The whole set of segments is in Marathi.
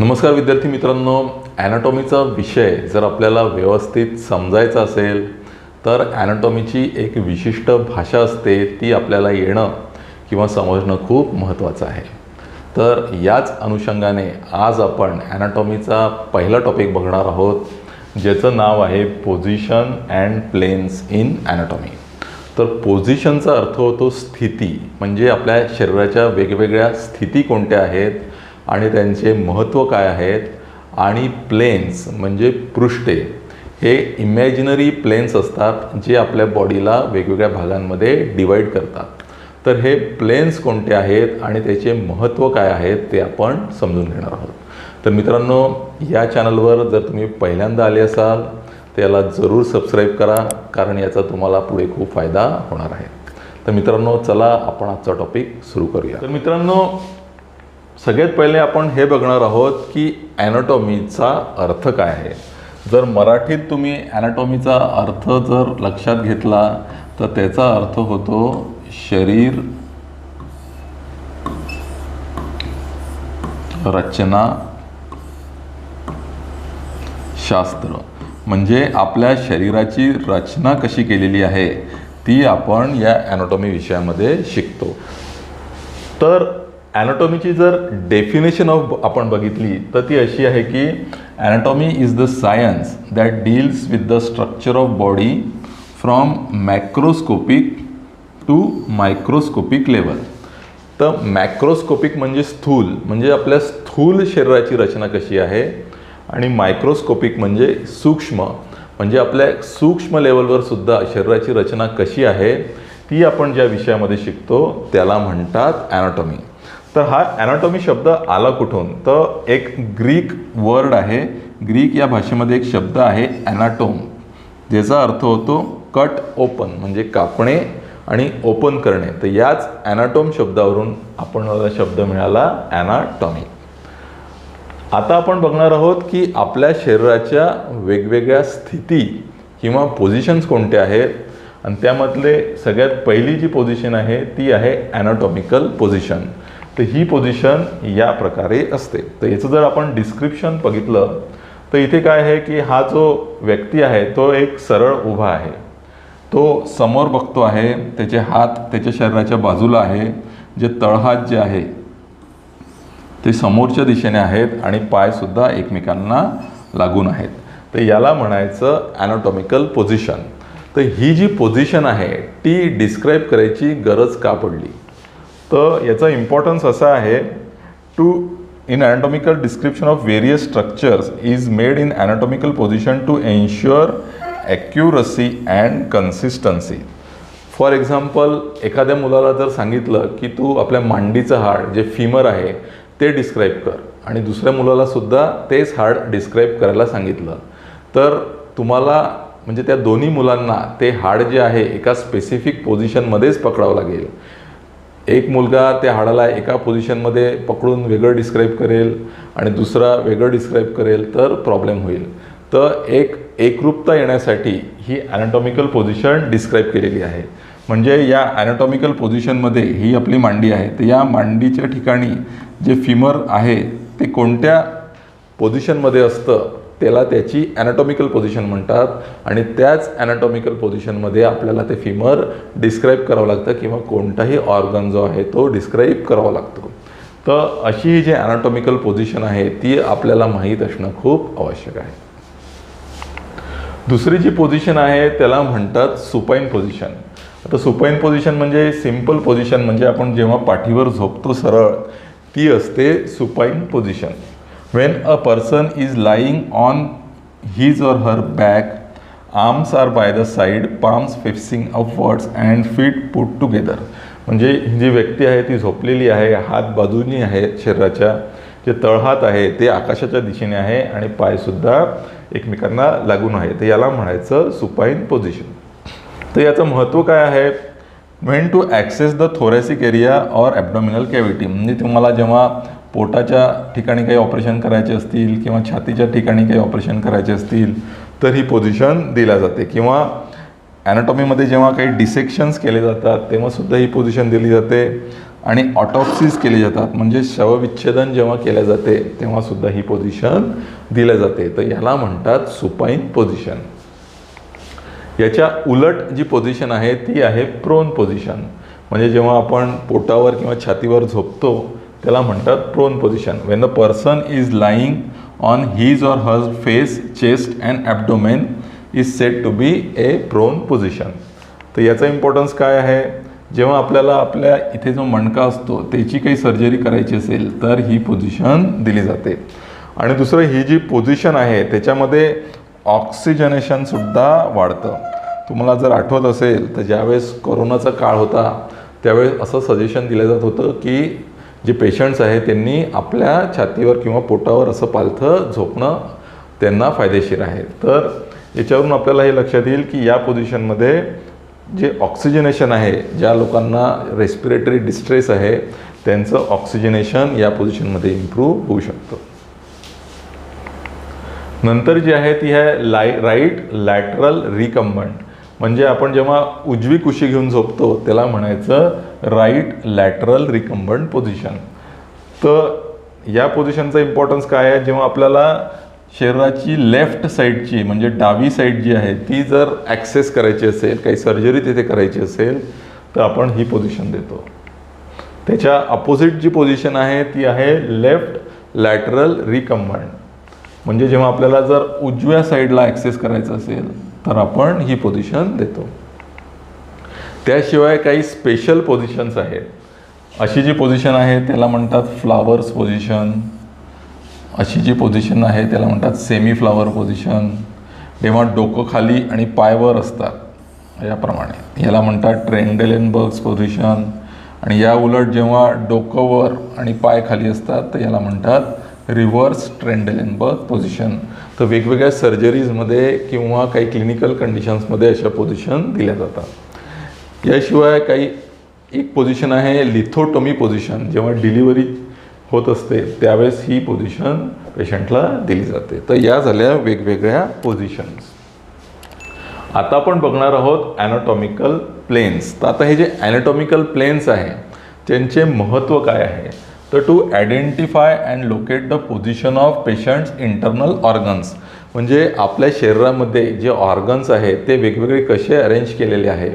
नमस्कार विद्यार्थी मित्रांनो. ॲनाटॉमीचा विषय जर आपल्याला व्यवस्थित समजायचा असेल तर ॲनाटॉमीची एक विशिष्ट भाषा असते ती आपल्याला येणं किंवा समजणं खूप महत्त्वाचं आहे. तर याच अनुषंगाने आज आपण ॲनाटॉमीचा पहिला टॉपिक बघणार आहोत ज्याचं नाव आहे position and planes in anatomy तर पोझिशनचा अर्थ होतो स्थिती म्हणजे आपल्या शरीराच्या वेगवेगळ्या स्थिती कोणत्या आहेत आणि त्यांचे महत्त्व काय आहेत? आणि प्लेन्स म्हणजे पृष्ठे हे इमॅजिनरी प्लेन्स असतात जे आपल्या बॉडीला वेगवेगळ्या भागांमध्ये डिवाईड करतात. तर हे प्लेन्स कोणते आहेत आणि त्याचे महत्त्व काय आहेत ते आपण समजून घेणार आहोत. तर मित्रांनो या चॅनलवर जर तुम्ही पहिल्यांदा आले असाल तर याला जरूर सबस्क्राईब करा कारण याचा तुम्हाला पुढे खूप फायदा होणार आहे. तर मित्रांनो चला आपण आजचा टॉपिक सुरू करूया. तर मित्रांनो सगळ्यात पहिले आपण हे बघणार आहोत की ॲनाटॉमीचा अर्थ काय आहे. जर मराठीत तुम्ही ॲनाटॉमीचा अर्थ जर लक्षात घेतला तर त्याचा अर्थ होतो शरीर रचना शास्त्र. म्हणजे आपल्या शरीराची रचना कशी केलेली आहे ती आपण या ॲनाटॉमी विषयामध्ये शिकतो. तर ॲनाटॉमीची जर डेफिनेशन ऑफ आपण बघितली तर ती अशी आहे की anatomy is the science that deals with the structure of body from macroscopic to microscopic level तर मॅक्रोस्कोपिक म्हणजे स्थूल म्हणजे आपल्या स्थूल शरीराची रचना कशी आहे? आणि मायक्रोस्कोपिक म्हणजे सूक्ष्म म्हणजे आपल्या सूक्ष्म लेवलवर सुद्धा शरीराची रचना कशी आहे? ती आपण ज्या विषयामध्ये शिकतो त्याला म्हणतात ॲनाटॉमी तर हा ॲनाटॉमी शब्द आला कुठून? तर एक ग्रीक वर्ड आहे. ग्रीक या भाषेमध्ये एक शब्द आहे ॲनाटोम ज्याचा अर्थ होतो कट ओपन म्हणजे कापणे आणि ओपन करणे. तर याच ॲनाटोम शब्दावरून आपण शब्द मिळाला ॲनाटॉमी आता आपण बघणार आहोत की आपल्या शरीराच्या वेगवेगळ्या स्थिती किंवा पोझिशन्स कोणत्या आहेत? आणि त्यामधले सगळ्यात पहिली जी पोझिशन आहे ती आहे ॲनाटॉमिकल पोझिशन तर ही पोझिशन या प्रकारे असते. तर याचं जर आपण डिस्क्रिप्शन बघितलं तर इथे काय आहे की हा जो व्यक्ती आहे तो एक सरळ उभा आहे. तो समोर बघतो आहे त्याचे हात त्याच्या शरीराच्या बाजूला आहे जे तळहात जे आहे ते समोरच्या दिशेने आहेत आणि पायसुद्धा एकमेकांना लागून आहेत. तर याला म्हणायचं ॲनाटॉमिकल पोझिशन तर ही जी पोझिशन आहे ती डिस्क्राईब करायची गरज का पडली? तर याचा इम्पॉर्टन्स असा आहे to in anatomical description of various structures is made in anatomical position to ensure accuracy and consistency for example एखाद्या मुलाला जर सांगितलं की तू आपल्या मांडीचं हाड जे फिमर आहे ते डिस्क्राईब कर. आणि दुसऱ्या मुलाला सुद्धा तेच हाड डिस्क्राईब करायला सांगितलं. तर तुम्हाला म्हणजे त्या दोन्ही मुलांना ते हाड जे आहे एका स्पेसिफिक पोझिशनमध्येच पकडावं लागेल. एक मुलगा त्या हाडाला एका पोझिशनमध्ये पकडून वेगळं डिस्क्राईब करेल आणि दुसरा वेगळं डिस्क्राईब करेल तर प्रॉब्लेम होईल. तर एक एकरूपता येण्यासाठी ही ॲनाटॉमिकल पोझिशन डिस्क्राईब केलेली आहे. म्हणजे या ॲनाटॉमिकल पोझिशनमध्ये ही आपली मांडी आहे. तर या मांडीच्या ठिकाणी जे फिमर आहे ते कोणत्या पोझिशनमध्ये असतं? त्याला त्याची ॲनाटॉमिकल पोझिशन म्हणतात आणि त्याच ॲनाटॉमिकल पोझिशनमध्ये आपल्याला ते फिमर डिस्क्राईब करावं लागतं किंवा कोणताही ऑर्गन जो आहे तो डिस्क्राईब करावा लागतो. तर अशी जी ॲनाटॉमिकल पोझिशन आहे ती आपल्याला माहीत असणं खूप आवश्यक आहे. दुसरी जी पोझिशन आहे त्याला म्हणतात सुपाईन पोझिशन आता सुपाईन पोझिशन म्हणजे सिंपल पोझिशन म्हणजे आपण जेव्हा पाठीवर झोपतो सरळ ती असते supine position when a person is lying on his or her back arms are by the side palms facing upwards and feet put together म्हणजे जी व्यक्ती आहे ती झोपलेली आहे हात बाजूनी आहे शरीराच्या जे तळहात आहे ते आकाशाच्या दिशेने आहे आणि पायसुद्धा एकमेकांना लागून आहे. तर याला म्हणायचं सुपाईन पोझिशन तर याचं महत्त्व काय आहे? When to access the thoracic area or abdominal cavity म्हणजे तुम्हाला जेव्हा पोटाच्या ठिकाणी काही ऑपरेशन करायचे असतील किंवा छातीच्या ठिकाणी काही ऑपरेशन करायचे असतील तर ही पोझिशन दिल्या जाते. किंवा ॲनाटॉमीमध्ये जेव्हा काही डिसेक्शन्स केले जातात तेव्हा सुद्धा ही पोझिशन दिली जाते. आणि ऑटॉप्सीज केली जातात. म्हणजे शवविच्छेदन जेव्हा केले जाते तेव्हा सुद्धा ही पोझिशन दिल्या जाते. तर याला म्हणतात सुपाईन पोझिशन याच्या उलट जी पोझिशन आहे ती आहे प्रोन पोझिशन म्हणजे जेव्हा आपण पोटावर किंवा छातीवर झोपतो त्याला म्हणतात prone position when the person is lying on his or hers face chest and abdomen is set to be a prone position तर याचा इम्पॉर्टन्स काय आहे? जेव्हा आपल्याला आपल्या इथे जो मणका असतो त्याची काही सर्जरी करायची असेल तर ही पोझिशन दिली जाते. आणि दुसरं ही जी पोझिशन आहे त्याच्यामध्ये ऑक्सिजनेशनसुद्धा वाढतं. तुम्हाला जर आठवत असेल तर ज्यावेळेस कोरोनाचा काळ होता त्यावेळेस असं सजेशन दिलं जात होतं की जे पेशंट्स आहेत त्यांनी आपल्या छातीवर किंवा पोटावर असं पालथं झोपणं त्यांना फायदेशीर आहे. तर याच्यावरून आपल्याला हे लक्षात येईल की या पोझिशनमध्ये जे ऑक्सिजनेशन आहे ज्या लोकांना रेस्पिरेटरी डिस्ट्रेस आहे त्यांचं ऑक्सिजनेशन या पोझिशनमध्ये इम्प्रूव्ह होऊ शकतं. नंतर जी आहे ती आहे लाय राईट लॅटरल रिकम्बंट म्हणजे आपण जेव्हा उजवी कुशी घेऊन झोपतो त्याला म्हणायचं राईट लॅटरल रिकम्बंट पोझिशन तर या पोझिशनचा इम्पॉर्टन्स काय आहे? जेव्हा आपल्याला शरीराची लेफ्ट साईडची म्हणजे डावी साईड जी आहे ती जर ॲक्सेस करायची असेल काही सर्जरी तिथे करायची असेल तर आपण ही पोझिशन देतो. त्याच्या अपोजिट जी पोझिशन आहे ती आहे लेफ्ट लॅटरल रिकम्बंट म्हणजे जेव्हा आपल्याला जर उजव्या साईडला ॲक्सेस करायचं असेल तर आपण ही पोझिशन देतो. त्याशिवाय काही स्पेशल पोझिशन्स आहेत. अशी जी पोझिशन आहे त्याला म्हणतात फ्लावर्स पोझिशन अशी जी पोझिशन आहे त्याला म्हणतात सेमी फ्लावर पोझिशन जेव्हा डोकं खाली आणि पायवर असतात याप्रमाणे. याला म्हणतात ट्रेंडेलेनबर्ग्स पोझिशन आणि या उलट जेव्हा डोकं वर आणि पाय खाली असतात तर याला म्हणतात रिव्हर्स ट्रेंडेलेनबर्ग पोझिशन तर वेगवेगळ्या सर्जरीजमध्ये किंवा काही क्लिनिकल कंडिशन्समध्ये अशा पोझिशन दिल्या जातात. याशिवाय काही एक पोझिशन आहे लिथोटोमी पोझिशन जेव्हा डिलिव्हरी होत असते त्यावेळेस ही पोझिशन पेशंटला दिली जाते. तर या झाल्या वेगवेगळ्या पोझिशन्स आता आपण बघणार आहोत ॲनाटॉमिकल प्लेन्स तर आता हे जे ॲनाटॉमिकल प्लेन्स आहे त्यांचे महत्त्व काय आहे? तर to identify and locate the position of patient's internal organs म्हणजे आपल्या शरीरामध्ये जे ऑर्गन्स आहेत ते वेगवेगळे कसे अरेंज केलेले आहे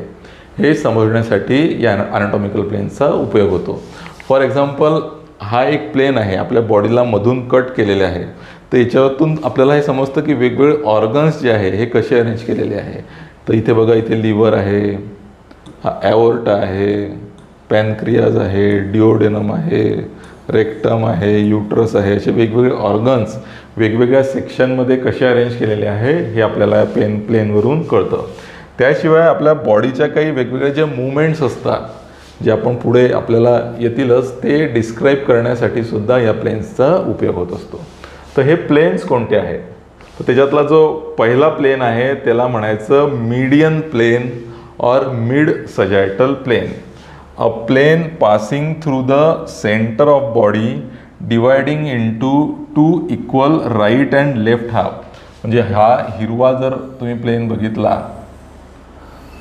हे समजण्यासाठी या अनाटॉमिकल प्लेनचा उपयोग होतो. फॉर एक्झाम्पल हा एक प्लेन आहे आपल्या बॉडीला मधून कट केलेले आहे. तर याच्यातून आपल्याला हे समजतं की वेगवेगळे ऑर्गन्स जे आहे हे कसे अरेंज केलेले आहे. तर इथे बघा इथे लिव्हर आहे हा ॲओर्ट आहे पॅनक्रियाज आहे डिओडेनम आहे रेक्टम आहे युट्रस आहे असे वेगवेगळे ऑर्गन्स वेगवेगळ्या सेक्शनमध्ये कसे अरेंज केलेले आहे हे आपल्याला या पेन प्लेनवरून कळतं. त्याशिवाय आपल्या बॉडीच्या काही वेगवेगळे जे मुवमेंट्स असतात जे आपण पुढे आपल्याला येतीलच ते डिस्क्राईब करण्यासाठी सुद्धा या प्लेन्सचा उपयोग होत असतो. तर हे प्लेन्स कोणते आहेत? तर त्याच्यातला जो पहिला प्लेन आहे त्याला म्हणायचं median plane or mid sagittal plane a plane passing through the centre of body dividing into two equal right and left half म्हणजे हा हिरवा जर तुम्ही प्लेन बघितला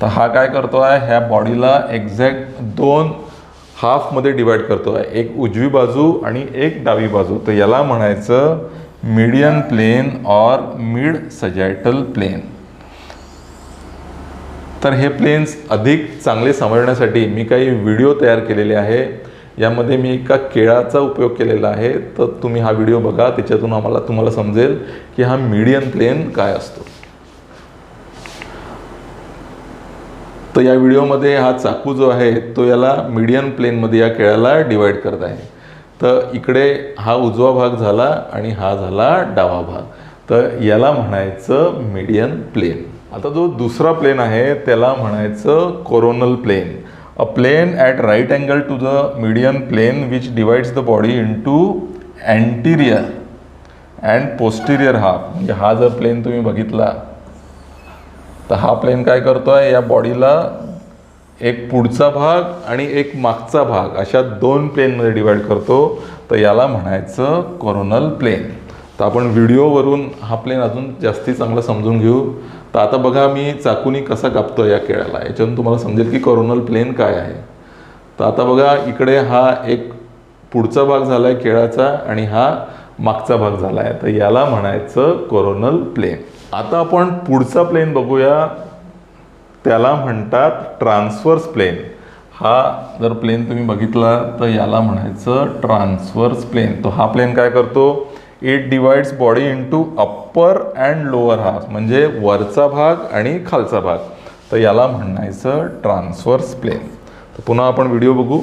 तर हा काय करतो आहे ह्या बॉडीला एक्झॅक्ट दोन हाफमध्ये डिवाईड करतो आहे एक उजवी बाजू आणि एक डावी बाजू. तर याला म्हणायचं median plane or mid sagittal plane तर हे प्लेन्स अधिक चांगले समजण्यासाठी मी काही व्हिडिओ तयार केलेले आहे. यामध्ये मी एका केळाचा उपयोग केलेला आहे. तर तुम्ही हा व्हिडिओ बघा. त्याच्यातून आम्हाला तुम्हाला समजेल की हा मीडियन प्लेन काय असतो. तर या व्हिडिओमध्ये हा चाकू जो आहे तो याला मीडियन प्लेनमध्ये या केळ्याला डिवाईड करत आहे. तर इकडे हा उजवा भाग झाला आणि हा झाला डावा भाग. तर याला म्हणायचं मीडियन प्लेन आता जो दुसरा प्लेन आहे त्याला म्हणायचं coronal plane a plane at right angle to the median plane which divides the body into anterior and posterior half म्हणजे हा जर प्लेन तुम्ही बघितला तर हा प्लेन काय करतो आहे या बॉडीला एक पुढचा भाग आणि एक मागचा भाग अशा दोन प्लेनमध्ये डिवाईड करतो. तर याला म्हणायचं कोरोनल प्लेन तर आपण व्हिडिओवरून हा प्लेन अजून जास्ती चांगलं समजून घेऊ. तर आता बघा मी चाकूनी कसा कापतो या केळ्याला. याच्यातून तुम्हाला समजेल की कोरोनल प्लेन काय आहे. तर आता बघा इकडे हा एक पुढचा भाग झाला आहे केळाचा आणि हा मागचा भाग झाला आहे तर याला म्हणायचं कोरोनल प्लेन आता आपण पुढचा प्लेन बघूया. त्याला म्हणतात ट्रान्सवर्स प्लेन हा जर प्लेन तुम्ही बघितला तर याला म्हणायचं ट्रान्सवर्स प्लेन तो हा प्लेन काय करतो? It divides body into upper and lower half म्हणजे वरचा भाग आणि खालचा भाग. तर याला म्हणायचं ट्रान्सवर्स प्लेन तर पुन्हा आपण व्हिडिओ बघू.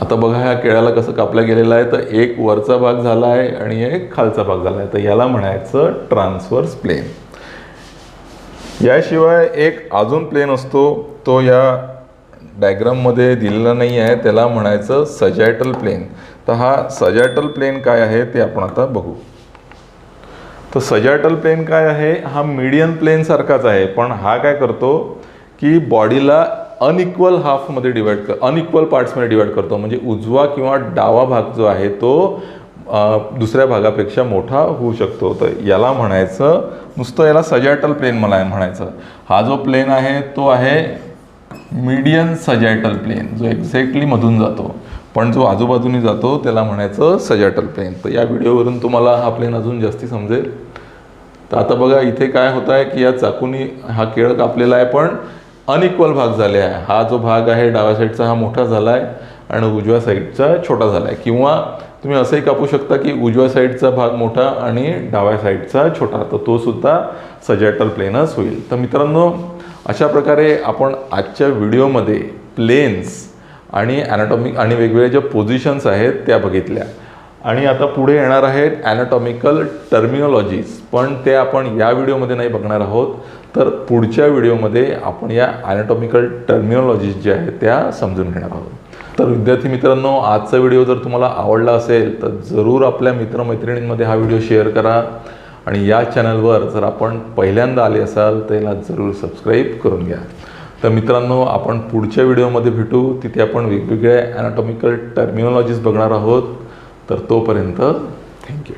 आता बघा ह्या केळ्याला कसं कापला गेलेला आहे. तर एक वरचा भाग झाला आहे आणि एक खालचा भाग झाला आहे. तर याला म्हणायचं ट्रान्सवर्स प्लेन याशिवाय एक अजून प्लेन असतो. तो या डायग्राममध्ये दिलेला नाही आहे त्याला म्हणायचं सजॅटल प्लेन तर हा सजॅटल प्लेन काय आहे ते आपण आता बघू. तर सजॅटल प्लेन काय आहे? हा मिडियन प्लेनसारखाच आहे. पण हा काय करतो की बॉडीला अनइक्वल हाफमध्ये डिवाइड कर अनइक्वल पार्ट्समध्ये डिवाइड करतो. म्हणजे उजवा किंवा डावा भाग जो आहे तो दुसऱ्या भागापेक्षा मोठा होऊ शकतो. तर याला म्हणायचं नुसतं याला सजॅटल प्लेन मला म्हणायचं. हा जो प्लेन आहे तो आहे मीडियन सजॅटल प्लेन जो एक्झॅक्टली मधून जातो. पण जो आजूबाजूनी जातो त्याला म्हणायचं सजॅटल प्लेन तर या व्हिडिओवरून तुम्हाला हा प्लेन अजून जास्ती समजेल. तर आता बघा इथे काय होत आहे की या चाकूनी हा केळ कापलेला आहे पण अनइक्वल भाग झाले आहे. हा जो भाग आहे डाव्या साईडचा हा मोठा झाला आहे आणि उजव्या साईडचा छोटा झाला आहे किंवा तुम्ही असंही कापू शकता की उजव्या साईडचा भाग मोठा आणि डाव्या साईडचा छोटा. तर तो सुद्धा सजॅटल प्लेनच होईल. तर मित्रांनो अशा प्रकारे आपण आजच्या व्हिडिओमध्ये प्लेन्स आणि ॲनाटॉमिक आणि वेगवेगळ्या ज्या पोझिशन्स आहेत त्या बघितल्या. आणि आता पुढे येणार आहेत ॲनाटॉमिकल टर्मिनॉलॉजीज पण ते आपण या व्हिडिओमध्ये नाही बघणार आहोत. तर पुढच्या व्हिडिओमध्ये आपण या ॲनाटॉमिकल टर्मिनॉलॉजीज ज्या आहेत त्या समजून घेणार आहोत. तर विद्यार्थी मित्रांनो आजचा व्हिडिओ जर तुम्हाला आवडला असेल तर जरूर आपल्या मित्रमैत्रिणींमध्ये हा व्हिडिओ शेअर करा. आणि या चॅनलवर जर आपण पहिल्यांदा आले असाल तर याला जरूर सबस्क्राईब करून घ्या. तर मित्रांनो आपण पुढच्या व्हिडिओमध्ये भेटू. तिथे आपण वेगवेगळ्या ॲनाटॉमिकल टर्मिनॉलॉजीज बघणार आहोत. तर तोपर्यंत थँक्यू